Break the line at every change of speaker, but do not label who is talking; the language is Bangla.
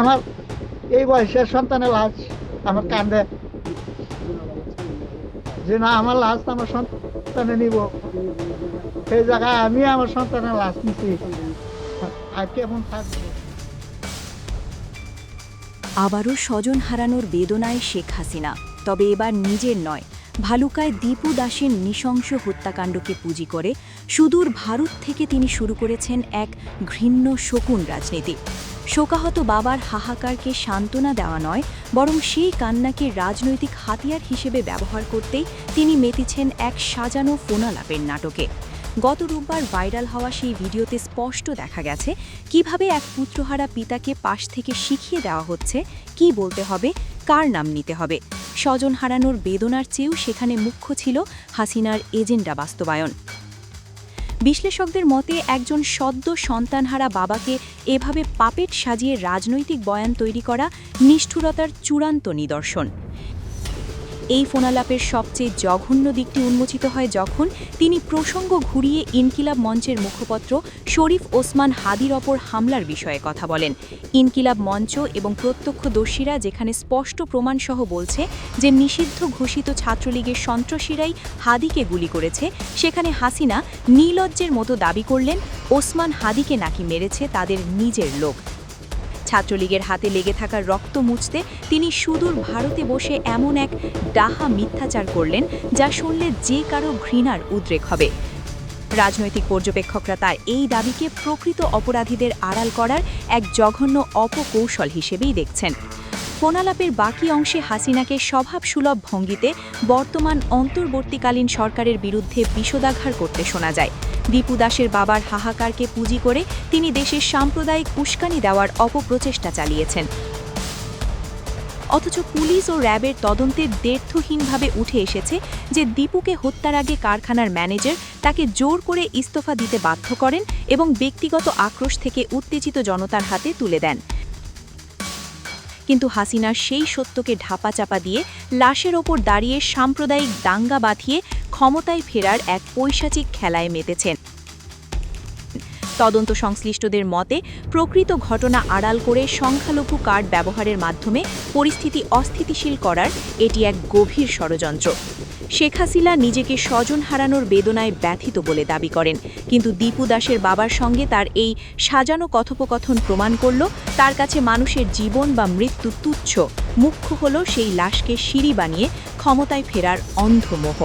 আমার এই বয়সের সন্তানের লাশ আমার কান্দে। যে না, আমার লাশ আমার সন্তানে নিব। সেই জায়গায় আমি আমার সন্তানের লাশ নিছি। আর কেমন থাকব?
আবারও স্বজন হারানোর বেদনায় শেখ হাসিনা। তবে এবার নিজের নয়, ভালুকায় দীপু দাসের নৃশংস হত্যাকাণ্ডকে পুঁজি করে সুদূর ভারত থেকে তিনি শুরু করেছেন এক ঘৃণ্য শকুন রাজনীতি। শোকাহত বাবার হাহাকারকে সান্ত্বনা দেওয়া নয়, বরং সেই কান্নাকে রাজনৈতিক হাতিয়ার হিসেবে ব্যবহার করতেই তিনি মেতেছেন এক সাজানো ফোনালাপের নাটকে। গত রোববার ভাইরাল হওয়া সেই ভিডিওতে স্পষ্ট দেখা গেছে, কীভাবে এক পুত্রহারা পিতাকে পাশ থেকে শিখিয়ে দেওয়া হচ্ছে, কি বলতে হবে, কার নাম নিতে হবে। স্বজন হারানোর বেদনার চেয়েও সেখানে মুখ্য ছিল হাসিনার এজেন্ডা বাস্তবায়ন। বিশ্লেষকদের মতে, একজন সদ্য সন্তানহারা বাবাকে এভাবে পাপেট সাজিয়ে রাজনৈতিক বয়ান তৈরি করা নিষ্ঠুরতার চূড়ান্ত নিদর্শন। এই ফোনালাপের সবচেয়ে জঘন্য দিকটি উন্মোচিত হয় যখন তিনি প্রসঙ্গ ঘুরিয়ে ইনকিলাব মঞ্চের মুখপত্র শরীফ ওসমান হাদির ওপর হামলার বিষয়ে কথা বলেন। ইনকিলাব মঞ্চ এবং প্রত্যক্ষদর্শীরা যেখানে স্পষ্ট প্রমাণসহ বলছে যে নিষিদ্ধ ঘোষিত ছাত্রলীগের সন্ত্রাসীরাই হাদিকে গুলি করেছে, সেখানে হাসিনা নীলজ্জের মতো দাবি করলেন, ওসমান হাদিকে নাকি মেরেছে তাদের নিজের লোক। ছাত্রলীগের হাতে লেগে থাকা রক্ত মুছতে তিনি সুদূর ভারতে বসে এমন এক ডাহা মিথ্যাচার করলেন যা শুনলে যে কারও ঘৃণার উদ্রেক হবে। রাজনৈতিক পর্যবেক্ষকরা তার এই দাবিকে প্রকৃত অপরাধীদের আড়াল করার এক জঘন্য অপকৌশল হিসেবেই দেখছেন। ফোনালাপের বাকি অংশে হাসিনাকে স্বভাবসুলভ ভঙ্গিতে বর্তমান অন্তর্বর্তীকালীন সরকারের বিরুদ্ধে বিষোদাঘার করতে শোনা যায়। দীপু দাসের বাবার হাহাকারকে পুঁজি করে তিনি দেশের সাম্প্রদায়িক উস্কানি দেওয়ার অপপ্রচেষ্টা চালিয়েছেন। অথচ পুলিশ ও র্যাবের তদন্তে দ্ব্যর্থহীনভাবে উঠে এসেছে যে দীপুকে হত্যার আগে কারখানার ম্যানেজার তাকে জোর করে ইস্তফা দিতে বাধ্য করেন এবং ব্যক্তিগত আক্রোশ থেকে উত্তেজিত জনতার হাতে তুলে দেন। কিন্তু হাসিনার সেই সত্যকে ঢাপা চাপা দিয়ে লাশের ওপর দাঁড়িয়ে সাম্প্রদায়িক দাঙ্গা বাঁধিয়ে ক্ষমতায় ফেরার এক পৈশাচিক খেলায় মেতেছেন। তদন্ত সংশ্লিষ্টদের মতে, প্রকৃত ঘটনা আড়াল করে সংখ্যালঘু কার্ড ব্যবহারের মাধ্যমে পরিস্থিতি অস্থিতিশীল করার এটি এক গভীর ষড়যন্ত্র। শেখ হাসিনা নিজেকে স্বজন হারানোর বেদনায় ব্যথিত বলে দাবি করেন। কিন্তু দীপু দাসের বাবার সঙ্গে তার এই সাজানো কথোপকথন প্রমাণ করল, তার কাছে মানুষের জীবন বা মৃত্যু তুচ্ছ। মুখ্য হল সেই লাশকে সিঁড়ি বানিয়ে ক্ষমতায় ফেরার অন্ধমোহ।